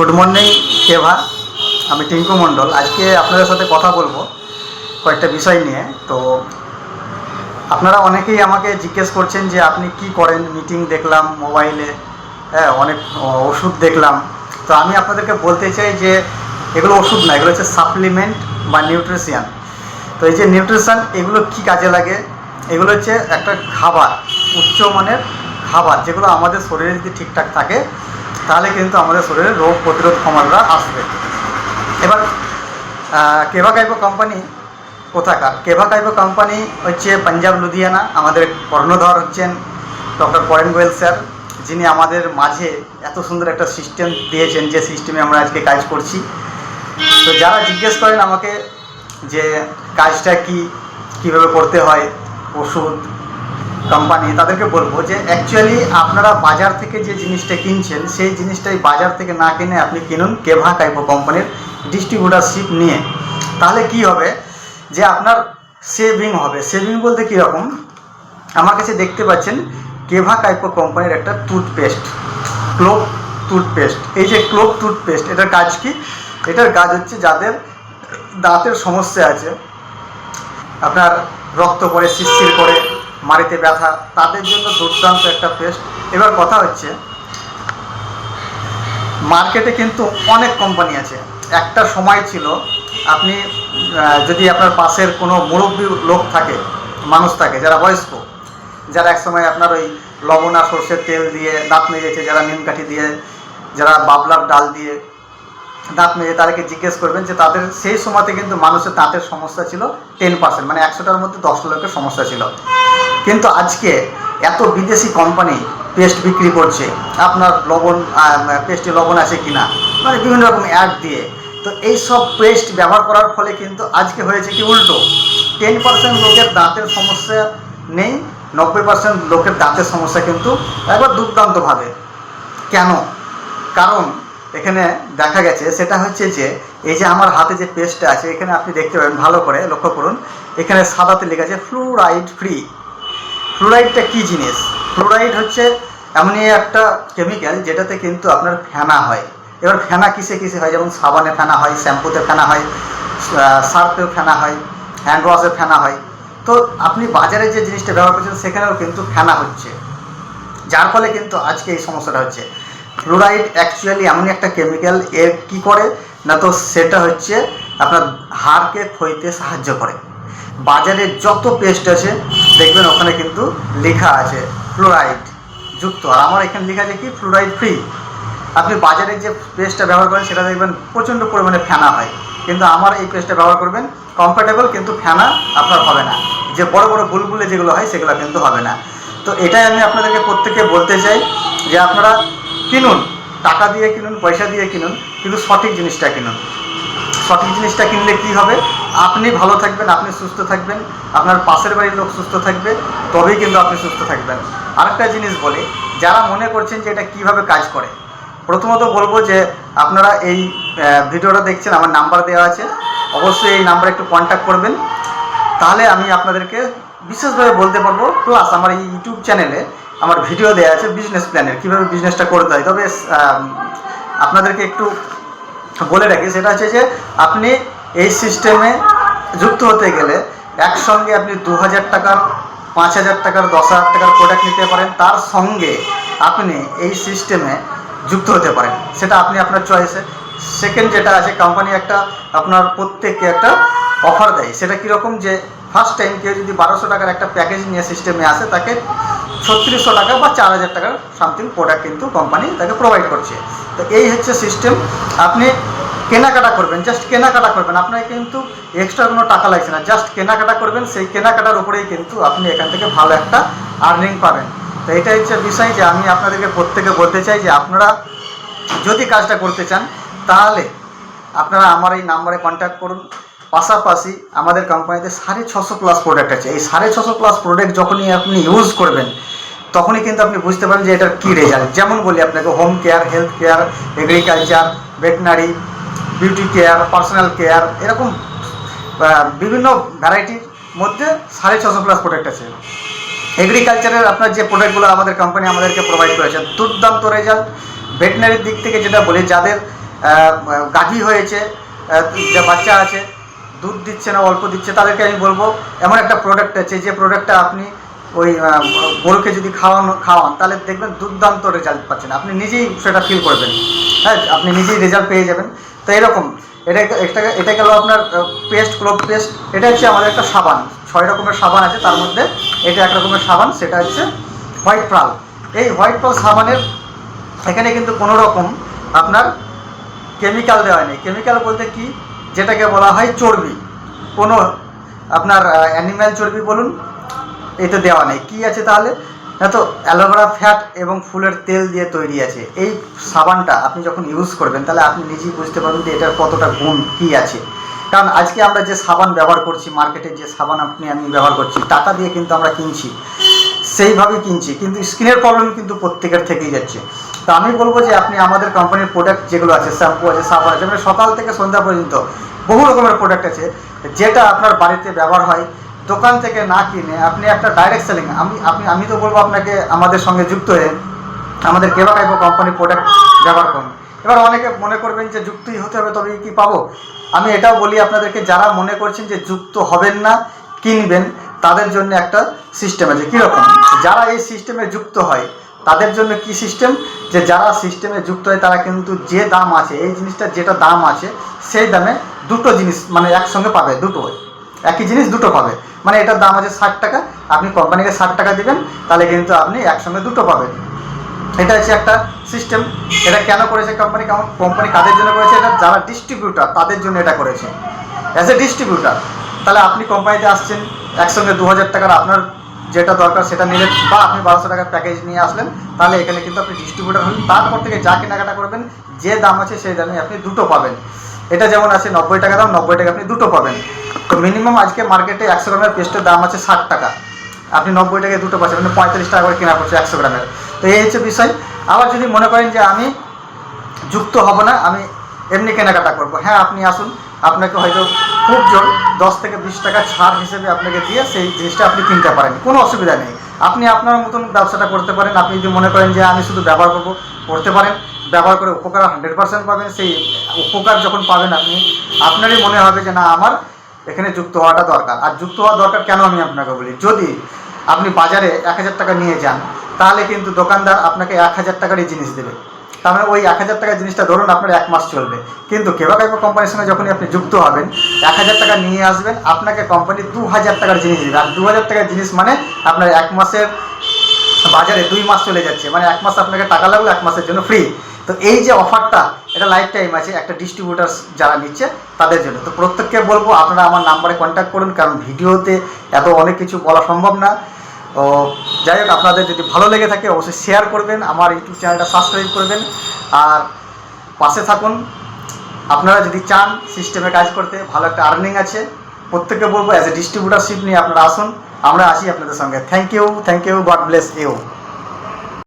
Good morning, কেভা। আমি টিঙ্কু মণ্ডল। আজকে আপনাদের সাথে কথা বলব কয়েকটা বিষয় নিয়ে। তো আপনারা অনেকেই আমাকে জিজ্ঞেস করছেন যে আপনি কি করেন? মিটিং দেখলাম, মোবাইলে হ্যাঁ অনেক ওষুধ দেখলাম। তো আমি আপনাদেরকে বলতে চাই যে এগুলো ওষুধ না, এগুলো হচ্ছে সাপ্লিমেন্ট বা নিউট্রিশিয়ান তো এই যে নিউট্রিশন এগুলো কি কাজে লাগে? এগুলো হচ্ছে একটা খাবার উচ্চমানের খাবার, যেগুলো আমাদের শরীরে যদি ঠিকঠাক থাকে তাহলে কিন্তু আমাদের শরীরে রোগ প্রতিরোধ ক্ষমতা আসবে। এবার আহ, কেভা কাইপো কোম্পানি কোথাকার? কেভা কাইপো কোম্পানি হচ্ছে পাঞ্জাব লুধিয়ানা আমাদের কর্ণধর হচ্ছেন ডক্টর করেন গোয়েল স্যার যিনি আমাদের মাঝে এত সুন্দর একটা সিস্টেম দিয়েছেন যে সিস্টেমে আমরা আজকে কাজ করছি। তো যারা জিজ্ঞেস করেন আমাকে যে কাজটা কি কীভাবে করতে হয় ওষুধ কোম্পানি তাদেরকে বলব যে অ্যাকচুয়ালি আপনারা বাজার থেকে যে জিনিসটা কিনছেন, সেই জিনিসটাই বাজার থেকে না কিনে আপনি কিনুন কেভা কাইপো কোম্পানির ডিস্ট্রিবিউটারশিপ নিয়ে। তাহলে কি হবে? যে আপনার সেভিং হবে। সেভিং বলতে কীরকম? আমার কাছে দেখতে পাচ্ছেন কেভা কাইপো কোম্পানির একটা টুথপেস্ট ক্লোভ টুথপেস্ট এই যে ক্লোভ টুথপেস্ট এটার কাজ কি? এটার কাজ হচ্ছে যাদের দাঁতের সমস্যা আছে, আপনার রক্ত পড়ে শিরশির করে মাড়িতে ব্যথা, তাদের জন্য দুর্দান্ত একটা পেস্ট। এবার কথা হচ্ছে, মার্কেটে কিন্তু অনেক কোম্পানি আছে। একটা সময় ছিল, আপনি যদি আপনার পাশের কোনো মুরব্বী লোক থাকে, মানুষ থাকে, যারা বয়স্ক, যারা একসময় আপনার ওই লবণ সর্ষের তেল দিয়ে দাঁত মেজেছে, যারা নিমকাঠি দিয়ে, যারা বাবলার ডাল দিয়ে দাঁত মেজে তাদেরকে জিজ্ঞেস করবেন যে তাদের সেই সময়তে কিন্তু মানুষের দাঁতের সমস্যা ছিল টেন পার্সেন্ট মানে একশোটার মধ্যে দশটা লোকের সমস্যা ছিল। কিন্তু আজকে এত বিদেশি কোম্পানি পেস্ট বিক্রি করছে, আপনার লবণ পেস্টে লবণ আছে কিনা মানে বিভিন্ন রকম অ্যাড দিয়ে। তো এই সব পেস্ট ব্যবহার করার ফলে কিন্তু আজকে হয়েছে কি উল্টো। টেন পার্সেন্ট লোকের দাঁতের সমস্যা নেই, নব্বই পার্সেন্ট লোকের দাঁতের সমস্যা কিন্তু একবার দুর্দান্তভাবে। কেন? কারণ এখানে দেখা গেছে, সেটা হচ্ছে যে এই যে আমার হাতে যে পেস্টটা আছে, এখানে আপনি দেখতে পাবেন ভালো করে, লক্ষ্য করুন। এখানে সাদাতে লেখা আছে ফ্লুরাইড ফ্রি ফ্লুরাইডটা কী জিনিস? ফ্লুরাইড হচ্ছে এমনই একটা কেমিক্যাল যেটাতে কিন্তু আপনার ফেনা হয়। এবার ফেনা কিসে কিসে হয়? যেমন সাবানে ফেনা হয়, শ্যাম্পুতে ফেনা হয় সার্ফেও ফেনা হয়, হ্যান্ড ওয়াশে ফেনা হয়। তো আপনি বাজারে যে জিনিসটা ব্যবহার করছেন, সেখানেও কিন্তু ফেনা হচ্ছে। যার ফলে কিন্তু আজকে এই সমস্যাটা হচ্ছে। ফ্লোরাইড অ্যাকচুয়ালি এমনই একটা কেমিক্যাল এর কি করে? না তো সেটা হচ্ছে আপনার হাড়কে ক্ষইতে সাহায্য করে। বাজারে যত পেস্ট আছে, দেখবেন ওখানে কিন্তু লেখা আছে ফ্লোরাইড যুক্ত। আর আমার এখানে লেখা আছে কি? ফ্লোরাইড ফ্রি আপনি বাজারে যে পেস্টটা ব্যবহার করেন, সেটা দেখবেন প্রচণ্ড পরিমাণে ফেনা হয়। কিন্তু আমার এই পেস্টটা ব্যবহার করবেন কমফর্টেবল কিন্তু ফেনা আপনার হবে না। যে বড় বড় বুলবুলে যেগুলো হয়, সেগুলো কিন্তু হবে না। তো এটাই আমি আপনাদেরকে প্রত্যেকে বলতে চাই যে আপনারা কিনুন, টাকা দিয়ে কিনুন, পয়সা দিয়ে কিনুন, কিন্তু সঠিক জিনিসটা কিনুন। সঠিক জিনিসটা কিনলে কি হবে? আপনি ভালো থাকবেন, আপনি সুস্থ থাকবেন, আপনার পাশের বাড়ির লোক সুস্থ থাকবে, তবেই কিন্তু আপনি সুস্থ থাকবেন। আরেকটা জিনিস বলি, যারা মনে করছেন যে এটা কীভাবে কাজ করে, প্রথমত বলব যে আপনারা এই ভিডিওটা দেখছেন, আমার নাম্বার দেওয়া আছে, অবশ্যই এই নাম্বারে একটু কন্ট্যাক্ট করবেন। তাহলে আমি আপনাদেরকে বিশেষভাবে বলতে পারব প্লাস আমার এই ইউটিউব চ্যানেলে আমার ভিডিও দেওয়া আছে বিজনেস প্ল্যানের কীভাবে বিজনেসটা করতে হয়। তবে আপনাদেরকে একটু বলে রাখি, সেটা হচ্ছে যে আপনি এই সিস্টেমে যুক্ত হতে গেলে একসঙ্গে আপনি দু হাজার টাকার পাঁচ হাজার টাকার দশ হাজার টাকার প্রোডাক্ট নিতে পারেন। তার সঙ্গে আপনি এই সিস্টেমে যুক্ত হতে পারেন। সেটা আপনি আপনার চয়েসে সেকেন্ড যেটা আছে কোম্পানি একটা আপনার প্রত্যেককে একটা অফার দেয়। সেটা কীরকম যে ফার্স্ট টাইম কেউ যদি বারোশো টাকার একটা প্যাকেজ নিয়ে সিস্টেমে আসে, তাকে ছত্রিশশো টাকা বা চার হাজার টাকার সামথিং প্রোডাক্ট কিন্তু কোম্পানি তাকে প্রোভাইড করছে। তো এই হচ্ছে সিস্টেম আপনি কেনাকাটা করবেন জাস্ট কেনাকাটা করবেন। আপনাকে কিন্তু এক্সট্রা কোনো টাকা লাগছে না। জাস্ট কেনাকাটা করবেন, সেই কেনাকাটার উপরেই কিন্তু আপনি এখান থেকে ভালো একটা আর্নিং পাবেন। তো এটা হচ্ছে বিষয় যে আমি আপনাদেরকে প্রত্যেকে বলতে চাই যে আপনারা যদি কাজটা করতে চান, তাহলে আপনারা আমার এই নাম্বারে কন্ট্যাক্ট করুন। পাশাপাশি আমাদের কোম্পানিতে সাড়ে ছশো প্লাস প্রোডাক্ট আছে। এই সাড়ে ছশো প্লাস প্রোডাক্ট যখনই আপনি ইউজ করবেন তখনই কিন্তু আপনি বুঝতে পারেন যে এটার কী রেজাল্ট যেমন বলি আপনাকে home care health care agriculture veterinary beauty care personal care এরকম বিভিন্ন ভ্যারাইটির মধ্যে সাড়ে ছশো প্লাস প্রোডাক্ট আছে। এগ্রিকালচারের আপনার যে প্রোডাক্টগুলো আমাদের কোম্পানি আমাদেরকে প্রোভাইড করেছে, দুর্দান্ত রেজাল্ট ভেটেনারির দিক থেকে যেটা বলি, যাদের গাভী হয়েছে যে বাচ্চা আছে, দুধ দিচ্ছে না, অল্প দিচ্ছে, তাদেরকে আমি বলব, এমন একটা প্রোডাক্ট আছে, যে প্রোডাক্টটা আপনি ওই গরুকে যদি খাওয়ানো, খাওয়ান, তাহলে দেখবেন দুর্দান্ত রেজাল্ট পাচ্ছেন। আপনি নিজেই সেটা ফিল করবেন। হ্যাঁ আপনি নিজেই রেজাল্ট পেয়ে যাবেন। তো এরকম, এটা এটা এটা গেল আপনার পেস্ট ক্লোভ পেস্ট এটা হচ্ছে আমাদের একটা সাবান। ছয় রকমের সাবান আছে, তার মধ্যে এটা এক রকমের সাবান, সেটা হচ্ছে হোয়াইট প্রাল এই হোয়াইট প্রাল সাবানের এখানে কিন্তু কোনো রকম আপনার কেমিক্যাল দেওয়া নেই। কেমিক্যাল বলতে কি? যেটাকে বলা হয় চর্বি। কোনো আপনার অ্যানিম্যাল চর্বি বলুন এতে দেওয়া নেই। কি আছে তাহলে? না তো অ্যালোভেরা ফ্যাট এবং ফুলের তেল দিয়ে তৈরি আছে। এই সাবানটা আপনি যখন ইউজ করবেন, তাহলে আপনি নিজেই বুঝতে পারবেন যে এটার কতটা গুণ, কি আছে। কারণ আজকে আমরা যে সাবান ব্যবহার করছি, মার্কেটে যে সাবান আপনি, আমি ব্যবহার করছি, টাকা দিয়ে কিন্তু আমরা কিনছি। সেইভাবেই কিনছি, কিন্তু স্কিনের প্রবলেম কিন্তু প্রত্যেকের থেকেই যাচ্ছে। তো আমি বলব যে আপনি আমাদের কোম্পানির প্রোডাক্ট যেগুলো আছে শ্যাম্পু আছে, সাবান আছে মানে সকাল থেকে সন্ধ্যা পর্যন্ত বহু রকমের প্রোডাক্ট আছে, যেটা আপনার বাড়িতে ব্যবহার হয় দোকান থেকে না কিনে আপনি একটা ডাইরেক্ট সেলিং আমি, আপনি, আমি তো বলব আপনাকে আমাদের সঙ্গে যুক্ত হয়ে আমাদের কেবা কাইবো কোম্পানির প্রোডাক্ট ব্যবহার করুন। এবার অনেকে মনে করবেন যে যুক্তই হতে হবে, তবে কি পাবো? আমি এটাও বলি আপনাদেরকে, যারা মনে করছেন যে যুক্ত হবেন না, কিনবেন, তাদের জন্য একটা সিস্টেম আছে। কীরকম? যারা এই সিস্টেমে যুক্ত হয়, তাদের জন্য কি সিস্টেম যে যারা সিস্টেমে যুক্ত হয়, তারা কিন্তু যে দাম আছে, এই জিনিসটা যেটা দাম আছে, সেই দামে দুটো জিনিস মানে একসঙ্গে পাবে, দুটো। একই জিনিস দুটো পাবে। মানে এটার দাম আছে ষাট টাকা, আপনি কোম্পানিকে ষাট টাকা দিবেন, তাহলে কিন্তু আপনি একসঙ্গে দুটো পাবেন। এটা হচ্ছে একটা সিস্টেম এটা কেন করেছে কোম্পানি কেমন কোম্পানি কাদের জন্য করেছে এটা? যারা ডিস্ট্রিবিউটার তাদের জন্য এটা করেছে। অ্যাজ এ ডিস্ট্রিবিউটার তাহলে আপনি কোম্পানিতে আসছেন, একসঙ্গে দু হাজার টাকার আপনার যেটা দরকার সেটা নিলেন, বা আপনি বারোশো টাকার প্যাকেজ নিয়ে আসলেন, তাহলে এখানে কিন্তু আপনি ডিস্ট্রিবিউটার হলেন তারপর থেকে যা কেনাকাটা করবেন, যে দাম আছে সেই দামে আপনি দুটো পাবেন। এটা যেমন আছে নব্বই টাকা দাম, নব্বই টাকা আপনি দুটো পাবেন। তো মিনিমাম আজকে মার্কেটে একশো গ্রামের পেস্টের দাম আছে ষাট টাকা। আপনি নব্বই টাকায় দুটো পাচ্ছেন মানে পঁয়তাল্লিশ টাকা করে কেনা পড়ছে একশো গ্রামের। তো এই হচ্ছে বিষয়। আবার যদি মনে করেন যে আমি যুক্ত হব না, আমি এমনি কেনাকাটা করব। হ্যাঁ আপনি আসুন, আপনাকে হয়তো খুব জোর দশ থেকে বিশ টাকা ছাড় হিসেবে আপনাকে দিয়ে সেই জিনিসটা আপনি কিনতে পারেন। কোনো অসুবিধা নেই। আপনি আপনার মতন ব্যবসাটা করতে পারেন। আপনি যদি মনে করেন যে আমি শুধু ব্যবহার করব, করতে পারেন। ব্যবহার করে উপকার হান্ড্রেড পার্সেন্ট পাবেন, সেই উপকার যখন পাবেন আপনি, আপনারই মনে হবে যে না, আমার এখানে যুক্ত হওয়াটা দরকার। আর যুক্ত হওয়া দরকার কেন আমি আপনাকে বলি? যদি আপনি বাজারে এক হাজার টাকা নিয়ে যান, তাহলে কিন্তু দোকানদার আপনাকে এক হাজার টাকারই জিনিস দেবে। তার মানে ওই এক হাজার টাকার জিনিসটা ধরুন আপনার এক মাস চলবে। কিন্তু কেবা কাইবা কোম্পানির সঙ্গে যখনই আপনি যুক্ত হবেন, এক হাজার টাকা নিয়ে আসবেন, আপনাকে কোম্পানি দু হাজার টাকার জিনিস দেবে। আর দু হাজার টাকার জিনিস মানে আপনার এক মাসের বাজারে দুই মাস চলে যাচ্ছে। মানে এক মাস আপনাকে টাকা লাগল, এক মাসের জন্য ফ্রি তো এই যে অফারটা এটা লাইফ টাইম আছে একটা ডিস্ট্রিবিউটার যারা নিচ্ছে তাদের জন্য। তো প্রত্যেককে বলব, আপনারা আমার নাম্বারে কন্ট্যাক্ট করুন, কারণ ভিডিওতে এত অনেক কিছু বলা সম্ভব না। ও যাই হোক, আপনাদের যদি ভালো লেগে থাকে, অবশ্যই শেয়ার করবেন, আমার ইউটিউব চ্যানেলটা সাবস্ক্রাইব করবেন। আর পাশে থাকুন। আপনারা যদি চান সিস্টেমে কাজ করতে, ভালো একটা আর্নিং আছে, প্রত্যেককে বলব অ্যাজ এ ডিস্ট্রিবিউটারশিপ নিয়ে আপনারা আসুন। আমরা আসি আপনাদের সঙ্গে। Thank you thank you God bless you